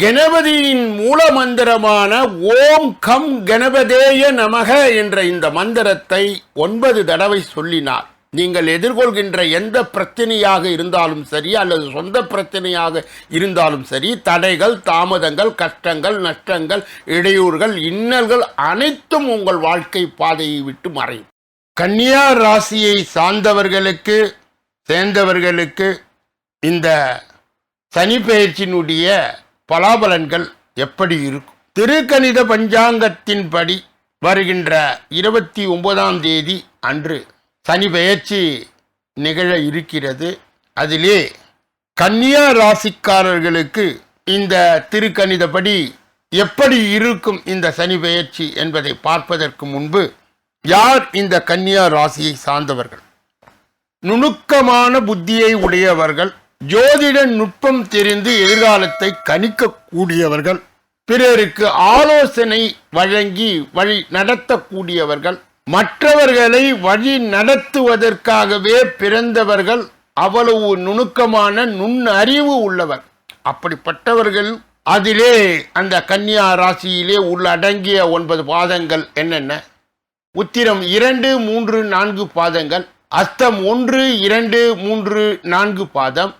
கணபதியின் மூல மந்திரமான ஓம் கம் கணபதேய நமக என்ற இந்த மந்திரத்தை ஒன்பது தடவை சொல்லினார். நீங்கள் எதிர்கொள்கின்ற எந்த பிரச்சனையாக இருந்தாலும் சரி அல்லது சொந்த பிரச்சனையாக இருந்தாலும் சரி தடைகள் தாமதங்கள் கஷ்டங்கள் நஷ்டங்கள் இடையூறுகள் இன்னல்கள் அனைத்தும் உங்கள் வாழ்க்கை பாதையை விட்டு மறையும். கன்னியா ராசியை சார்ந்தவர்களுக்கு சேர்ந்தவர்களுக்கு இந்த சனி பெயர்ச்சியினுடைய பலாபலன்கள் எப்படி இருக்கும்? திருக்கணித பஞ்சாங்கத்தின்படி வருகின்ற இருபத்தி ஒன்பதாம் தேதி அன்று சனி பெயர்ச்சி நிகழ இருக்கிறது. அதிலே கன்னியா ராசிக்காரர்களுக்கு இந்த திருக்கணிதப்படி எப்படி இருக்கும் இந்த சனி பெயர்ச்சி என்பதை பார்ப்பதற்கு முன்பு யார் இந்த கன்னியா ராசியை சார்ந்தவர்கள்? நுணுக்கமான புத்தியை உடையவர்கள் ஜோதிட நுட்பம் தெரிந்து எதிர்காலத்தை கணிக்கக்கூடியவர்கள் பிறருக்கு ஆலோசனை வழங்கி வழி நடத்தக்கூடியவர்கள் மற்றவர்களை வழி நடத்துவதற்காகவே பிறந்தவர்கள் அவ்வளவு நுணுக்கமான நுண்ணறிவு உள்ளவர். அப்படிப்பட்டவர்கள் அதிலே அந்த கன்னியா ராசியிலே உள்ளடங்கிய ஒன்பது பாதங்கள் என்னென்ன? உத்திரம் இரண்டு மூன்று நான்கு பாதங்கள் அஸ்தம் ஒன்று இரண்டு மூன்று நான்கு பாதம்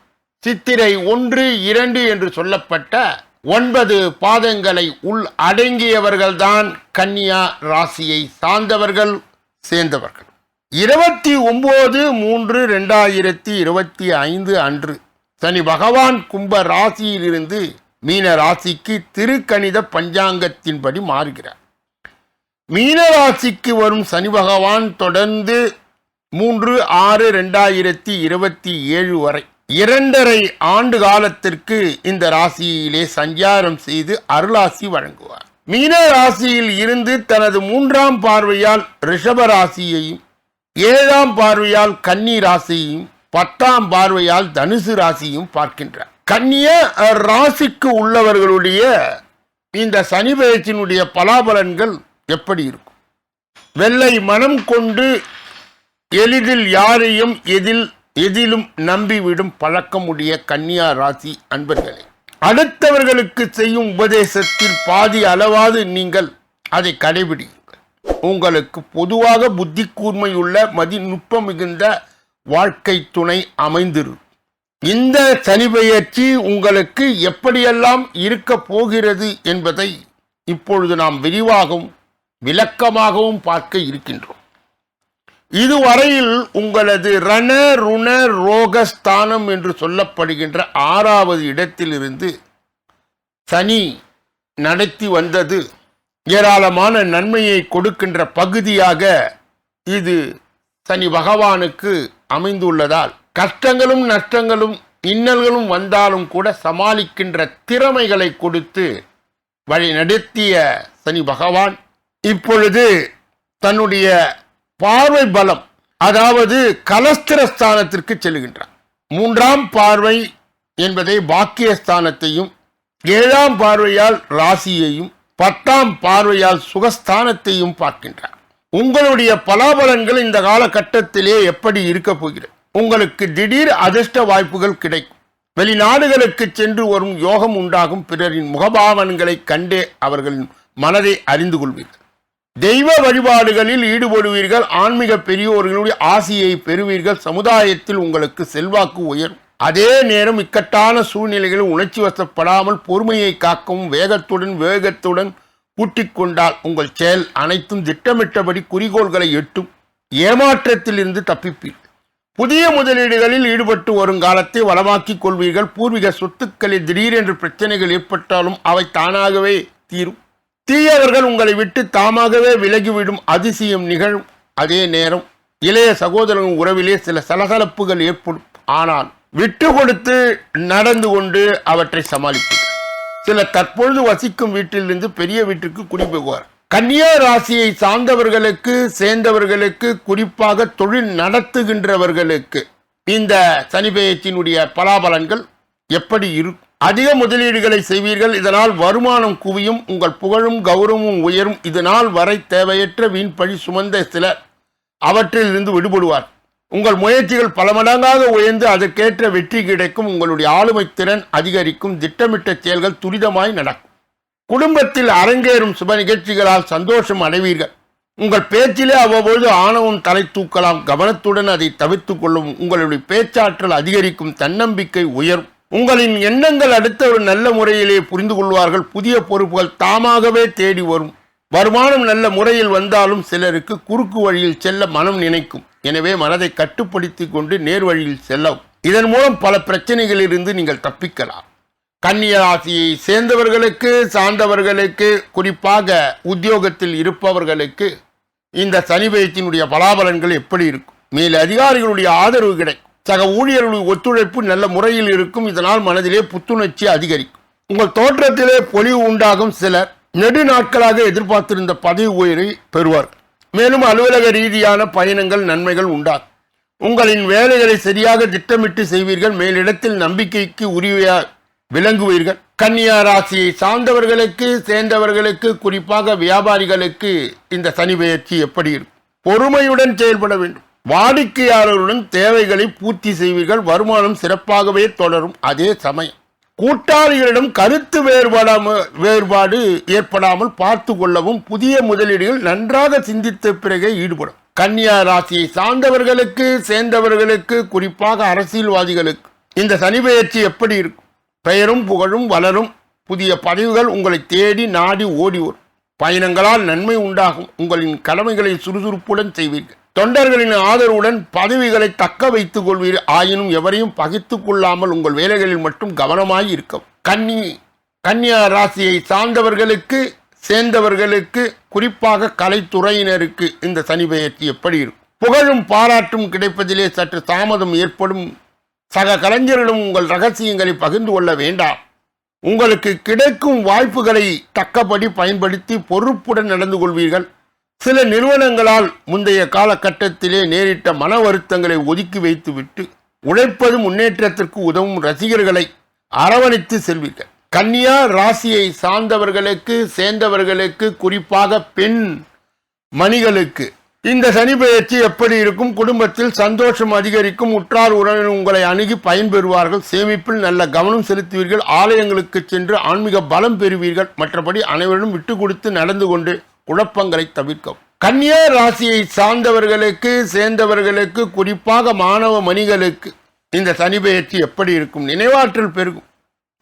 சித்திரை ஒன்று இரண்டு என்று சொல்லப்பட்ட ஒன்பது பாதங்களை உள் அடங்கியவர்கள்தான் கன்னியா ராசியை சார்ந்தவர்கள் சேர்ந்தவர்கள். இருபத்தி ஒன்பது மூன்று ரெண்டாயிரத்தி இருபத்தி ஐந்து அன்று சனி பகவான் கும்ப ராசியிலிருந்து மீன ராசிக்கு திருக்கணித பஞ்சாங்கத்தின்படி மாறுகிறார். மீனராசிக்கு வரும் சனி பகவான் தொடர்ந்து மூன்று ஆறு ரெண்டாயிரத்தி இருபத்தி ஏழு வரை இரண்டரை ஆண்டு காலத்திற்கு இந்த ராசியிலே சஞ்சாரம் செய்து அருளாசி வழங்குவார். மீன ராசியில் இருந்து தனது மூன்றாம் பார்வையால் ரிஷப ராசியையும் ஏழாம் பார்வையால் கன்னி ராசியையும் பத்தாம் பார்வையால் தனுசு ராசியும் பார்க்கின்றார். கன்னிய ராசிக்கு உள்ளவர்களுடைய இந்த சனி பெயர்ச்சியினுடைய பலாபலன்கள் எப்படி இருக்கும்? வெள்ளை மனம் கொண்டு எளிதில் யாரையும் எதில் எதிலும் நம்பிவிடும் பழக்கமுடைய கன்னியா ராசி அன்பர்களே அடுத்தவர்களுக்கு செய்யும் உபதேசத்தில் பாதி அளவாது நீங்கள் அதை கடைபிடியுங்கள். உங்களுக்கு பொதுவாக புத்தி கூர்மையுள்ள மதிநுட்பம் மிகுந்த வாழ்க்கை துணை அமைந்திருக்கும். இந்த சனி பெயர்ச்சி உங்களுக்கு எப்படியெல்லாம் இருக்க போகிறது என்பதை இப்பொழுது நாம் விரிவாகவும் விளக்கமாகவும் பார்க்க இருக்கின்றோம். இதுவரையில் உங்களது ரண ருண ரோகஸ்தானம் என்று சொல்லப்படுகின்ற ஆறாவது இடத்திலிருந்து சனி நடத்தி வந்தது. ஏராளமான நன்மையை கொடுக்கின்ற பகுதியாக இது சனி பகவானுக்கு அமைந்துள்ளதால் கஷ்டங்களும் நஷ்டங்களும் இன்னல்களும் வந்தாலும் கூட சமாளிக்கின்ற திறமைகளை கொடுத்து வழி நடத்திய சனி பகவான் இப்பொழுது தன்னுடைய பார்வை பலம் அதாவது கலஸ்திரஸ்தானத்திற்கு செல்கின்றார் மூன்றாம் பார்வை என்பதை பாக்கியஸ்தானத்தையும் ஏழாம் பார்வையால் ராசியையும் பத்தாம் பார்வையால் சுகஸ்தானத்தையும் பார்க்கின்றார் உங்களுடைய பலாபலன்கள் இந்த காலகட்டத்திலே எப்படி இருக்க போகிறது? உங்களுக்கு திடீர் அதிர்ஷ்ட வாய்ப்புகள் கிடைக்கும். வெளிநாடுகளுக்கு சென்று வரும் யோகம் உண்டாகும். பிறரின் முகபாவன்களை கண்டே அவர்களின் மனதை அறிந்து கொள்வீர்கள். தெய்வ வழிபாடுகளில் ஈடுபடுவீர்கள். ஆன்மீக பெரியோர்களுடைய ஆசையை பெறுவீர்கள். சமுதாயத்தில் உங்களுக்கு செல்வாக்கு உயரும். அதே நேரம் இக்கட்டான சூழ்நிலைகளில் உணர்ச்சி வசப்படாமல் பொறுமையை காக்கவும் வேகத்துடன் வேகத்துடன் கூட்டிக் கொண்டால் உங்கள் செயல் அனைத்தும் திட்டமிட்டபடி குறிக்கோள்களை எட்டும். ஏமாற்றத்திலிருந்து தப்பிப்பீர்கள் புதிய முதலீடுகளில் ஈடுபட்டு வரும் காலத்தை வளமாக்கிக் கொள்வீர்கள். பூர்வீக சொத்துக்களில் திடீரென்று பிரச்சனைகள் ஏற்பட்டாலும் அவை தானாகவே தீரும். தீயவர்கள் உங்களை விட்டு தாமாகவே விலகிவிடும் அதிசயம் நிகழும். அதே நேரம் இளைய சகோதரன் உறவிலே சில சலசலப்புகள் ஏற்படும். ஆனால் விட்டு கொடுத்து நடந்து கொண்டு அவற்றை சமாளிப்பது. சில தற்பொழுது வசிக்கும் வீட்டிலிருந்து பெரிய வீட்டுக்கு குடிபோகுவார். கன்னியா ராசியை சார்ந்தவர்களுக்கு சேர்ந்தவர்களுக்கு குறிப்பாக தொழில் நடத்துகின்றவர்களுக்கு இந்த சனி பெயர்ச்சியினுடைய பலாபலன்கள் எப்படி இருக்கும்? அதிக முதலீடுகளை செய்வீர்கள். இதனால் வருமானம் குவியும் உங்கள் புகழும் கௌரவமும் உயரும். இதனால் வரை தேவையற்ற வீண் பழி சுமந்த சிலர் அவற்றிலிருந்து விடுபடுவார். உங்கள் முயற்சிகள் பல மடங்காக உயர்ந்து அதற்கேற்ற வெற்றி கிடைக்கும். உங்களுடைய ஆளுமை திறன் அதிகரிக்கும். திட்டமிட்ட செயல்கள் துரிதமாய் நடக்கும். குடும்பத்தில் அரங்கேறும் சுப நிகழ்ச்சிகளால் சந்தோஷம் அடைவீர்கள். உங்கள் பேச்சிலே அவ்வப்பொழுது ஆணவம் தலை தூக்கலாம். கவனத்துடன் அதை தவிர்த்து கொள்ளும். உங்களுடைய பேச்சாற்றல் அதிகரிக்கும். தன்னம்பிக்கை உயரும். உங்களின் எண்ணங்கள் அடுத்த ஒரு நல்ல முறையிலே புரிந்து கொள்வார்கள். புதிய பொறுப்புகள் தாமாகவே தேடி வரும். வருமானம் நல்ல முறையில் வந்தாலும் சிலருக்கு குறுக்கு வழியில் செல்ல மனம் நினைக்கும். எனவே மனதை கட்டுப்படுத்தி கொண்டு நேர் வழியில் செல்லவும். இதன் மூலம் பல பிரச்சனைகளிலிருந்து நீங்கள் தப்பிக்கலாம். கன்னிய ராசியை சேர்ந்தவர்களுக்கு சார்ந்தவர்களுக்கு குறிப்பாக உத்தியோகத்தில் இருப்பவர்களுக்கு இந்த சனி பயிற்சியினுடைய பலாபலன்கள் எப்படி இருக்கும்? மேல் அதிகாரிகளுடைய ஆதரவு கிடைக்கும். சக ஊழியர்களுடைய ஒத்துழைப்பு நல்ல முறையில் இருக்கும். இதனால் மனதிலே புத்துணர்ச்சி அதிகரிக்கும். உங்கள் தோற்றத்திலே பொலிவு உண்டாகும் சிலர் நெடு நாட்களாக எதிர்பார்த்திருந்த பதவி உயிரை பெறுவார் மேலும் அலுவலக ரீதியான பயணங்கள் நன்மைகள் உண்டாகும். உங்களின் வேலைகளை சரியாக திட்டமிட்டு செய்வீர்கள். மேலிடத்தில் நம்பிக்கைக்கு உரிய விளங்குவீர்கள். கன்னியா ராசியை சார்ந்தவர்களுக்கு சேர்ந்தவர்களுக்கு குறிப்பாக வியாபாரிகளுக்கு இந்த சனி பயிற்சி எப்படி இருக்கும்? பொறுமையுடன் செயல்பட வேண்டும். வாடிக்கையாளருடன் தேவைகளை பூர்த்தி செய்வீர்கள் வருமானம் சிறப்பாகவே தொடரும். அதே சமயம் கூட்டாளிகளிடம் கருத்து வேறுபாடாம வேறுபாடு ஏற்படாமல் பார்த்து கொள்ளவும் புதிய முதலீடுகள் நன்றாக சிந்தித்த பிறகே ஈடுபடும். கன்னியா ராசியை சார்ந்தவர்களுக்கு சேர்ந்தவர்களுக்கு குறிப்பாக அரசியல்வாதிகளுக்கு இந்த சனி பயிற்சி எப்படி இருக்கும்? பெயரும் புகழும் வளரும். புதிய பதவிகள் உங்களை தேடி நாடி ஓடி வரும். பயணங்களால் நன்மை உண்டாகும். உங்களின் கடமைகளை சுறுசுறுப்புடன் செய்வீர்கள். தொண்டர்களின் ஆதரவுடன் பதவிகளை தக்க வைத்துக் கொள்வீர். ஆயினும் எவரையும் பகித்துக் கொள்ளாமல் உங்கள் வேலைகளில் மட்டும் கவனமாய் இருக்கும். கன்னி கன்னியா ராசியை சார்ந்தவர்களுக்கு சேர்ந்தவர்களுக்கு குறிப்பாக கலைத்துறையினருக்கு இந்த சனி பெயர்ச்சி எப்படி இருக்கும்? புகழும் பாராட்டும் கிடைப்பதிலே சற்று தாமதம் ஏற்படும். சக கலைஞர்களும் உங்கள் ரகசியங்களை பகிர்ந்து கொள்ள வேண்டாம். உங்களுக்கு கிடைக்கும் வாய்ப்புகளை தக்கபடி பயன்படுத்தி பொறுப்புடன் நடந்து கொள்வீர்கள். சில நிறுவனங்களால் முந்தைய காலகட்டத்திலே நேரிட்ட மன வருத்தங்களை ஒதுக்கி வைத்துவிட்டு உழைப்பது முன்னேற்றத்திற்கு உதவும் ரசிகர்களை அரவணைத்து செல்வீர்கள். கன்னியா ராசியை சார்ந்தவர்களுக்கு சேர்ந்தவர்களுக்கு குறிப்பாக பெண் மணிகளுக்கு. இந்த சனி பயிற்சி எப்படி இருக்கும்? குடும்பத்தில் சந்தோஷம் அதிகரிக்கும். உற்றார் உறவினர் உங்களை அணுகி பயன்பெறுவார்கள். சேமிப்பில் நல்ல கவனம் செலுத்துவீர்கள். ஆலயங்களுக்கு சென்று ஆன்மீக பலம் பெறுவீர்கள். மற்றபடி அனைவரும் விட்டு கொடுத்து நடந்து கொண்டு குழப்பங்களை தவிர்க்கவும். கன்னியா ராசியை சார்ந்தவர்களுக்கு சேர்ந்தவர்களுக்கு குறிப்பாக மாணவ மணிகளுக்கு இந்த சனி பெயர்ச்சி எப்படி இருக்கும்? நினைவாற்றல் பெருகும்.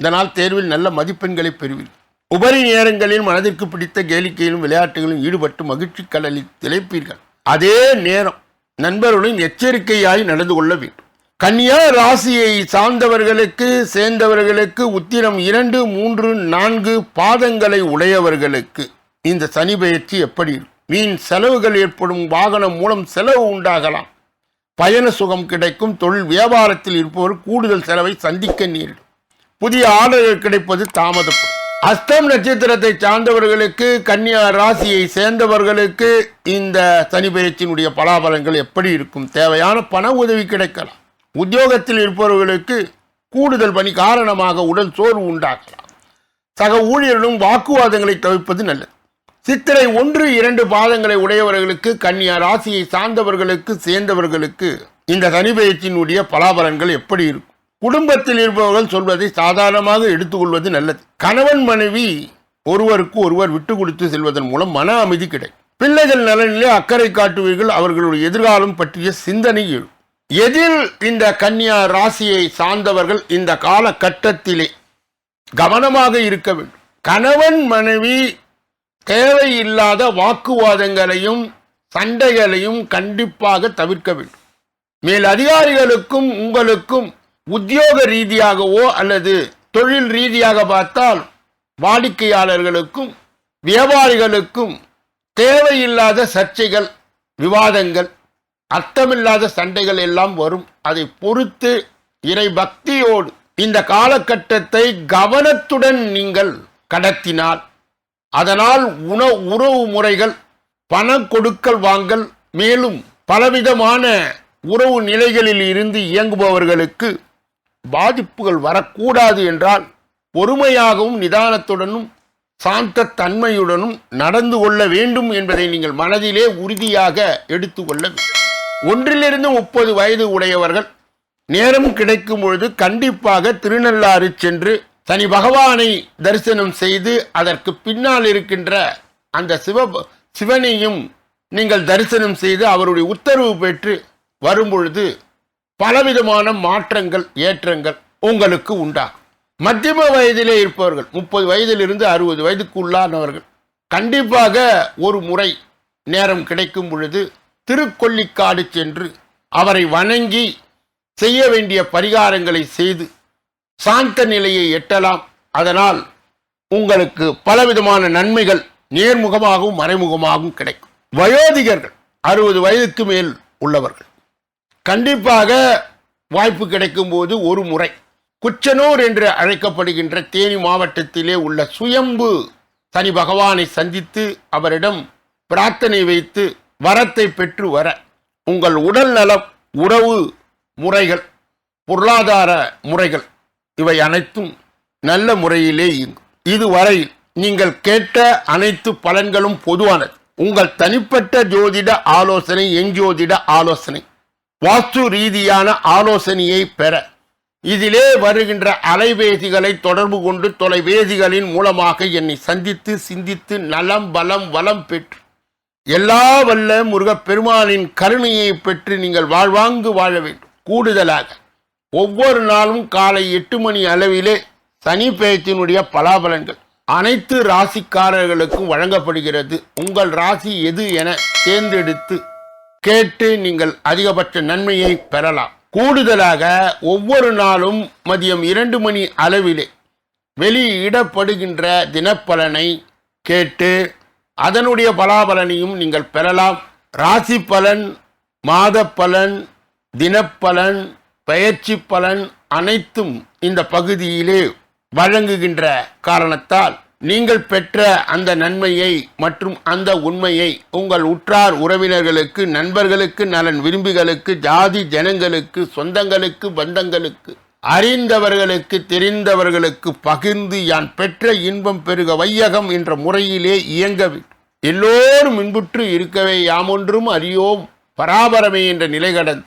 இதனால் தேர்வில் நல்ல மதிப்பெண்களை பெறுவீர்கள். உபரி நேரங்களில் மனதிற்கு பிடித்த கேளிக்கையிலும் விளையாட்டுகளிலும் ஈடுபட்டு மகிழ்ச்சி கடலில் திளைப்பீர்கள். அதே நேரம் நண்பர்களுடன் எச்சரிக்கையாய் நடந்து கொள்ள வேண்டும். கன்னியா ராசியை சார்ந்தவர்களுக்கு சேர்ந்தவர்களுக்கு உத்திரம் இரண்டு மூன்று நான்கு பாதங்களை உடையவர்களுக்கு இந்த சனி பயிற்சி எப்படி? இருக்கும்? வீண் செலவுகள் ஏற்படும் வாகனம் மூலம் செலவு உண்டாகலாம். பயண சுகம் கிடைக்கும் தொழில் வியாபாரத்தில் இருப்பவர் கூடுதல் செலவை சந்திக்க நேரிடும். புதிய ஆர்டர்கள் கிடைப்பது தாமதம். அஸ்தம் நட்சத்திரத்தை சார்ந்தவர்களுக்கு கன்னியா ராசியை சேர்ந்தவர்களுக்கு இந்த சனி பயிற்சியினுடைய பலாபலங்கள் எப்படி இருக்கும்? தேவையான பண உதவி கிடைக்கலாம். உத்தியோகத்தில் இருப்பவர்களுக்கு கூடுதல் பணி காரணமாக உடல் சோர்வு உண்டாகலாம். சக ஊழியர்களும் வாக்குவாதங்களை தவிர்ப்பது நல்லது. சித்திரை ஒன்று இரண்டு பாதங்களை உடையவர்களுக்கு கன்னியா ராசியை சார்ந்தவர்களுக்கு சேர்ந்தவர்களுக்கு இந்த சனி பெயர்ச்சியினுடைய பலாபலன்கள் எப்படி இருக்கும்? குடும்பத்தில் இருப்பவர்கள் சொல்வதை சாதாரணமாக எடுத்துக்கொள்வது நல்லது. கணவன் மனைவி ஒருவருக்கு ஒருவர் விட்டு கொடுத்து செல்வதன் மூலம் மன அமைதி கிடைக்கும். பிள்ளைகள் நலனிலே அக்கறை காட்டுவீர்கள் அவர்களுடைய எதிர்காலம் பற்றிய சிந்தனை எதில் இந்த கன்னியா ராசியை சார்ந்தவர்கள் இந்த காலகட்டத்திலே கவனமாக இருக்க வேண்டும்? கணவன் மனைவி தேவையில்லாத வாக்குவாதங்களையும் சண்டைகளையும் கண்டிப்பாக தவிர்க்க வேண்டும். மேல் அதிகாரிகளுக்கும் உங்களுக்கும் உத்தியோக ரீதியாகவோ அல்லது தொழில் ரீதியாக பார்த்தால் வாடிக்கையாளர்களுக்கும் வியாபாரிகளுக்கும் தேவையில்லாத சர்ச்சைகள் விவாதங்கள் அர்த்தமில்லாத சண்டைகள் எல்லாம் வரும். அதை பொறுத்து இறை பக்தியோடு இந்த காலகட்டத்தை கவனத்துடன் நீங்கள் கடத்தினால் அதனால் உண உறவு முறைகள் பண கொடுக்கல் வாங்கல் மேலும் பலவிதமான உறவு நிலைகளில் இருந்து இயங்குபவர்களுக்கு பாதிப்புகள் வரக்கூடாது என்றால் பொறுமையாகவும் நிதானத்துடனும் சாந்த தன்மையுடனும் நடந்து கொள்ள வேண்டும் என்பதை நீங்கள் மனதிலே உறுதியாக எடுத்துக்கொள்ள வேண்டும். ஒன்றிலிருந்து முப்பது வயது உடையவர்கள் நேரம் கிடைக்கும் பொழுது கண்டிப்பாக திருநள்ளாறு சென்று தனி பகவானை தரிசனம் செய்து அதற்கு பின்னால் இருக்கின்ற அந்த சிவ சிவனையும் நீங்கள் தரிசனம் செய்து அவருடைய உத்தரவு பெற்று வரும்பொழுது பலவிதமான மாற்றங்கள் ஏற்றங்கள் உங்களுக்கு உண்டாகும். மத்தியம வயதிலே இருப்பவர்கள் முப்பது வயதிலிருந்து அறுபது வயதுக்குள்ளானவர்கள் கண்டிப்பாக ஒரு முறை நேரம் கிடைக்கும் பொழுது திருக்கொல்லிக்காடு சென்று அவரை வணங்கி செய்ய வேண்டிய பரிகாரங்களை செய்து சாந்த நிலையை எட்டலாம். அதனால் உங்களுக்கு பலவிதமான நன்மைகள் நேர்முகமாகவும் மறைமுகமாகவும் கிடைக்கும். வயோதிகர்கள் அறுபது வயதுக்கு மேல் உள்ளவர்கள். கண்டிப்பாக வாய்ப்பு கிடைக்கும் போது ஒரு முறை குச்சனூர் என்று அழைக்கப்படுகின்ற தேனி மாவட்டத்திலே உள்ள சுயம்பு சனி பகவானை சந்தித்து அவரிடம் பிரார்த்தனை வைத்து வரத்தை பெற்று வர உங்கள் உடல் நலம் உறவு முறைகள் பொருளாதார முறைகள் இவை அனைத்தும் நல்ல முறையிலே இயங்கும். இதுவரை நீங்கள் கேட்ட அனைத்து பலன்களும் பொதுவானது. உங்கள் தனிப்பட்ட ஜோதிட ஆலோசனை எஞ்சோதிட ஆலோசனை. வாஸ்து ரீதியான ஆலோசனையை பெற. இதிலே வருகின்ற அலைவேதிகளை தொடர்பு கொண்டு தொலைவேதிகளின் மூலமாக என்னை சந்தித்து சிந்தித்து நலம் பலம் வளம் பெற்று. எல்லா வல்ல முருகப்பெருமானின் கருணையை பெற்று நீங்கள் வாழ்வாங்கு வாழ வேண்டும். கூடுதலாக ஒவ்வொரு நாளும் காலை எட்டு மணி அளவிலே சனி பெயர்ச்சியினுடைய பலாபலன்கள் அனைத்து ராசிக்காரர்களுக்கும் வழங்கப்படுகிறது. உங்கள் ராசி எது என தேர்ந்தெடுத்து கேட்டு நீங்கள் அதிகபட்ச நன்மையை பெறலாம். கூடுதலாக ஒவ்வொரு நாளும் மதியம் இரண்டு மணி அளவிலே வெளியிடப்படுகின்ற தினப்பலனை கேட்டு அதனுடைய பலாபலனையும் நீங்கள் பெறலாம். ராசி பலன் மாத பலன் தினப்பலன் பயிற்சி பலன் அனைத்தும் இந்த பகுதியிலே வழங்குகின்ற காரணத்தால் நீங்கள் பெற்ற அந்த நன்மையை மற்றும் அந்த உண்மையை உங்கள் உற்றார் உறவினர்களுக்கு நண்பர்களுக்கு நலன் விரும்பிகளுக்கு ஜாதி ஜனங்களுக்கு சொந்தங்களுக்கு பந்தங்களுக்கு அறிந்தவர்களுக்கு தெரிந்தவர்களுக்கு பகிர்ந்து யான் பெற்ற இன்பம் பெருக வையகம் என்ற முறையிலே இயங்க எல்லோரும் இன்புற்று இருக்கவே யாமொன்றும் அறியோம் பராபரமே என்ற நிலை கடந்து